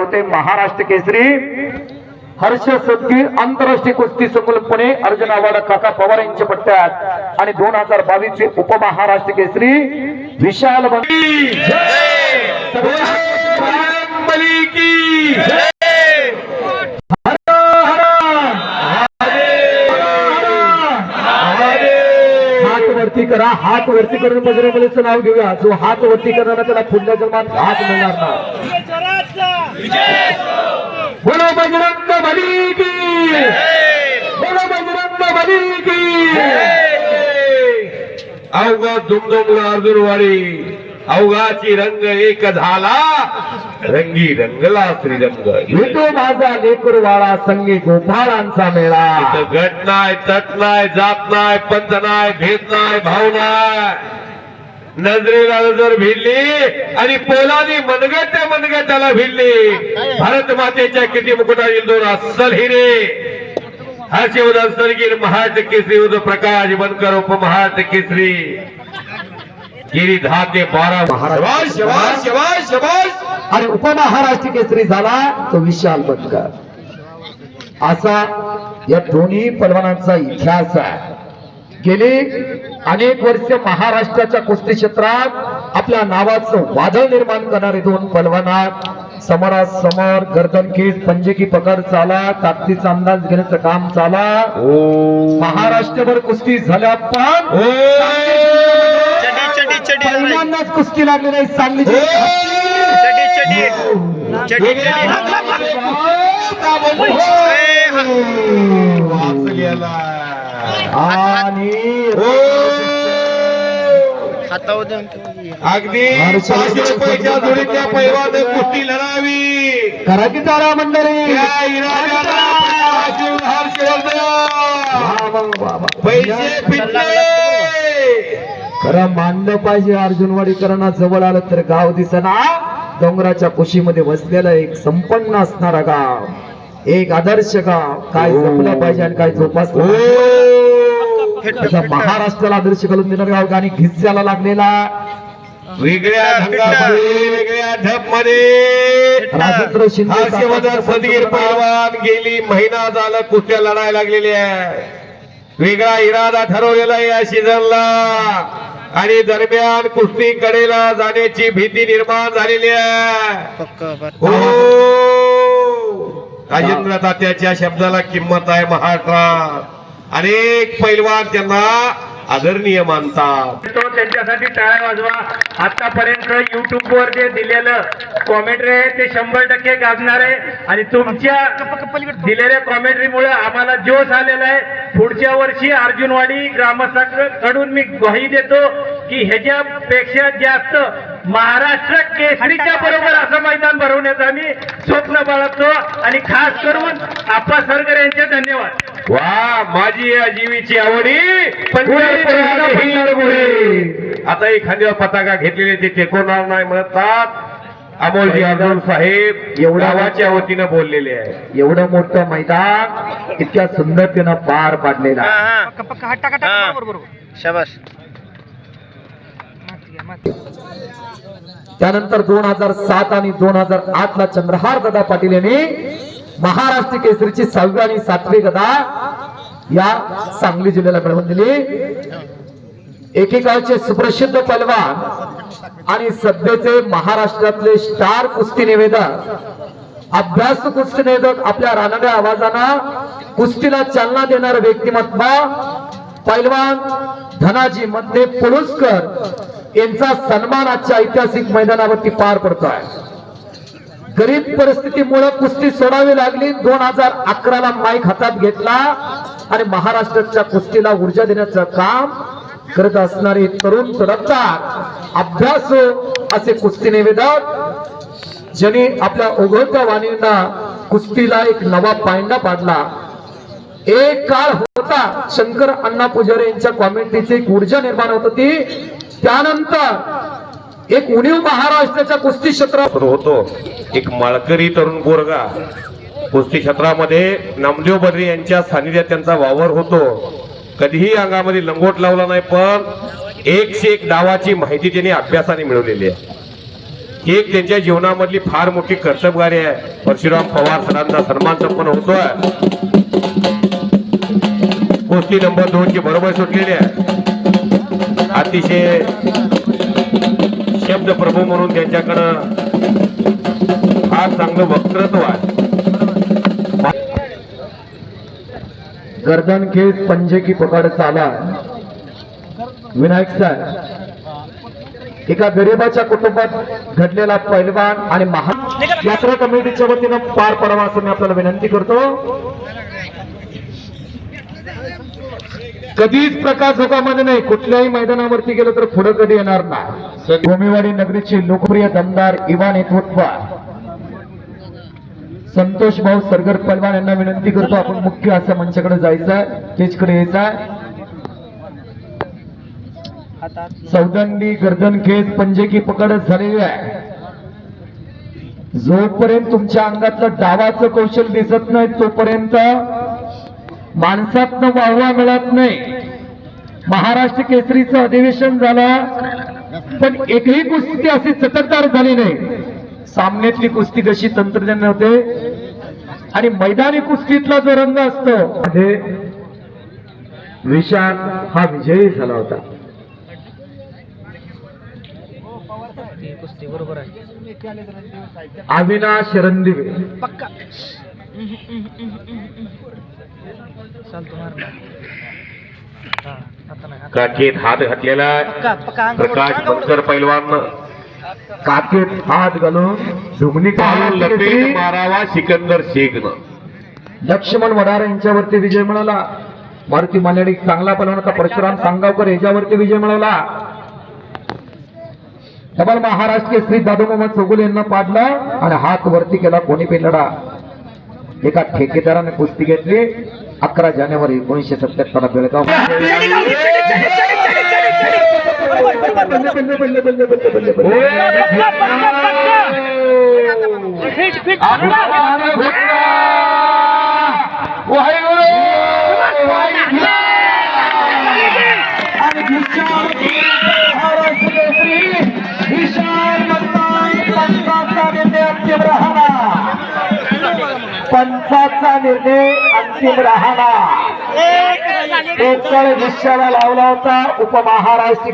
होते महाराष्ट्र केसरी हर्ष सदगीर आंतरराष्ट्रीय कुस्ती संकुल पुणे अर्जुन आव्हाड काका पवार यांच्या पट्ट्यात. आणि दोन हजार बावीस चे उपमहाराष्ट्र केसरी विशाल बंडी बली की हात वरती करा हात वरती करून बजरंगबलीचं नाव घेऊया. जो हात वरती करणार त्याला पुढल्या जन्मात हात मिळणार नाही. बोलो बजरंग बली की। बोलो बजरंग बली की। अवघ दुमदुम अर्जुनवाडी अवघाची रंग एक झाला. रंगी रंगला श्रीरंग. विटू माझा लेकरवाळा संगी गोपाळांचा मेळा. गट नाही तट नाही जात नाही पंथ नाही भेद नाही भाव नाही. नजरेला नजर भिडली आणि पोलानी मनगट मनगटाला भिडली. भारत मातेच्या किती मुकुटातील दोन अस्सल हिरे. हर्षवर्धन सरगीर महाराष्ट्र केसरी उद प्रकाश बनकर उपमहाराष्ट्र केसरी. गिरी दहा ते बारा. शबाश. आणि उपमहाराष्ट्र केसरी झाला तो विशाल बनकर. असा या दोन्ही पलवानांचा इतिहास आहे. गेली अनेक वर्ष महाराष्ट्राच्या कुस्ती क्षेत्रात आपल्या नावाचं वादळ निर्माण करणारे दोन पलवानात समोरासमोर गर्दन खेच पंजे की पकड चाला ताकदीचा अंदाज घेण्याचं काम चाला. महाराष्ट्रभर कुस्ती झाल्या पण ओ चडी चडी चडी. पलवानांनाच कुस्ती लागली नाही सांगली चडी चडी. चडी चडी. आणि. अगदी पाचशे रुपयाच्या जोडीच्या पैवाने कुस्ती लढावी. करा की तारा मंडळी. त्या इराद्याला अर्जुन हर्षवर्धन. वा, वा, वा, वा. पैसे फिटले. खरं मानलं पाहिजे अर्जुनवाडीकरांना जवळ आलं तर गाव दिसना. डोंगराच्या कुशीमध्ये वसलेलं एक संपन्न असणारा गाव. एक आदर्श गाव. काय जपलं पाहिजे आणि काय ओ जोपासलं तसं महाराष्ट्राला आदर्श घालून देणारं गाव आणि घिस्याला लागलेला. वेगळ्या वेगळ्या ढपमध्ये राजेंद्र शिंदे सदगीर पैलवान गेली महिना झालं कुस्त्या लढायला लागलेली आहे. वेगळा इरादा ठरवलेला या सीझनला. आणि दरम्यान कुस्ती कडेला जाण्याची भीती निर्माण झालेली आहे. हो. राजेंद्र तात्याच्या शब्दाला किंमत आहे महाराष्ट्रात. अनेक पैलवान त्यांना आदरणीय मानतात. तो त्यांच्यासाठी टाळ्या वाजवा. आतापर्यंत युट्यूब वर जे दिलेलं कॉमेंट्री आहे ते शंभर टक्के गाजणार आहे. आणि तुमच्या दिलेल्या कॉमेंट्रीमुळे आम्हाला जोश आलेला आहे. पुढच्या वर्षी अर्जुनवाडी ग्रामस्थांकडून मी ग्वाही देतो की ह्याच्यापेक्षा जास्त महाराष्ट्र केसरीच्या बरोबर असं मैदान भरवण्याचं आम्ही स्वप्न बाळगतो. आणि खास करून आप्पा सरकर यांचे धन्यवाद. वा माझी या जीवीची आवडी. आता एखाद्या पताका घेतलेले ते टेकवणार नाही म्हणतात. अमोलजी अर्जुन साहेब एवढा- गावाच्या वतीनं बोललेले आहे एवढं मोठं मैदान इतक्या सुंदरतेनं पार पाडलेलं त्यानंतर दोन हजार सात आणि दोन हजार आठ ला चंद्रहार दादा पाटील यांनी महाराष्ट्र केसरीची सहावी आणि सातवी गदा या सांगली जिल्ह्याला मिळवून दिली. एकेकाळचे सुप्रसिद्ध पलवान आणि सध्याचे महाराष्ट्रातले स्टार कुस्ती निवेदक अभ्यास कुस्ती निवेदक आपल्या रानड्या आवाजानं कुस्तीला चालना देणारं व्यक्तिमत्व पैलवान धनाजी मध्ये पुरस्कर यांचा सन्मान आजच्या ऐतिहासिक मैदानावरती पार पडतोय. गरीब परिस्थितीमुळे कुस्ती सोडावी लागली. दोन हजार अकराला माईक हातात घेतला आणि महाराष्ट्राच्या कुस्तीला ऊर्जा देण्याचं काम करत असणारे तरुण तडकदार अभ्यास असे कुस्ती निवेदक ज्यांनी आपल्या ओघळत्या वाणींना कुस्तीला एक नवा पायंडा पाडला. एक काळ होता शंकर अण्णा पुजारी यांच्या कॉमेंट्रीची एक ऊर्जा निर्माण होत होती. त्यानंतर एक उणीव महाराष्ट्राच्या कुस्ती क्षेत्रात होतो. एक माळकरी तरुण गोरगा कुस्ती क्षेत्रामध्ये नामदेव बर्री यांच्या सानिध्यात त्यांचा वावर होतो. कधीही अंगामध्ये लंगोट लावला नाही पण एकशे एक डावाची माहिती त्यांनी अभ्यासाने मिळवलेली आहे. ही एक त्यांच्या जीवनामधली फार मोठी कर्तबगारी आहे. परशुराम पवार सरांचा सन्मान संपन्न होतोय. कुस्ती नंबर दोन ची बरोबर सुटलेली आहे. अतिशय शब्द प्रभू म्हणून त्यांच्याकडं फार चांगलं वक्तृत्व आहे. गर्दन खेस पंजे की पकड चाला. विनायक सर एका गरिबाच्या कुटुंबात घडलेला पैलवान आणि महान यात्रा कमिटीच्या वतीनं पार पडावा असं मी आपल्याला विनंती करतो. कधीच प्रकाश झोकामध्ये नाही. कुठल्याही मैदानावरती गेलो तर पुढे कधी येणार नाही. भूमिवाडी नगरीचे लोकप्रिय दमदार इवा नेतृत्व संतोष भाऊ सरगर पलवान यांना विनंती करतो आपण मुख्य असं मंचाकडे जायचं स्टेजकडे यायचं सौदंडी गर्दन खेच पंजे की पकडच झालेली आहे. जोपर्यंत तुमच्या अंगातलं डावाचं कौशल दिसत नाही तोपर्यंत माणसातनं वाहवा मिळत नाही. महाराष्ट्र केसरीचं अधिवेशन झालं पण एकही कुस्ती अशी चटकदार झाली नाही. सामन्यातली कुस्ती कशी तंत्रज्ञान होते आणि मैदानी कुस्तीतला जो रंग असतो मध्ये विशाल हा विजयी झाला होता. ती कुस्ती बरोबर आहे. अविनाश रंदिवे हा काठीत हात घातलेला प्रकाश बनकर पैलवान. काकेत हात घालून दुगणी लपेट मारावा सिकंदर शेखनं. लक्ष्मण वडार यांच्यावरती विजय मिळाला मारुती मानेडी चांगला होता परशुराम सांगावकर याच्यावरती विजय मिळवला. डबल महाराष्ट्र श्री दादू मोहम्मद चौगुले यांना पाडला आणि हात वरती केला कोणी पेलडा. एका ठेकेदाराने कुस्ती घेतली अकरा जानेवारी एकोणीसशे सत्याहत्तर बेळगाव पंचाचा निर्णय अंतिम राहणार. एक विषयाला लावला होता उपमहाराष्ट्र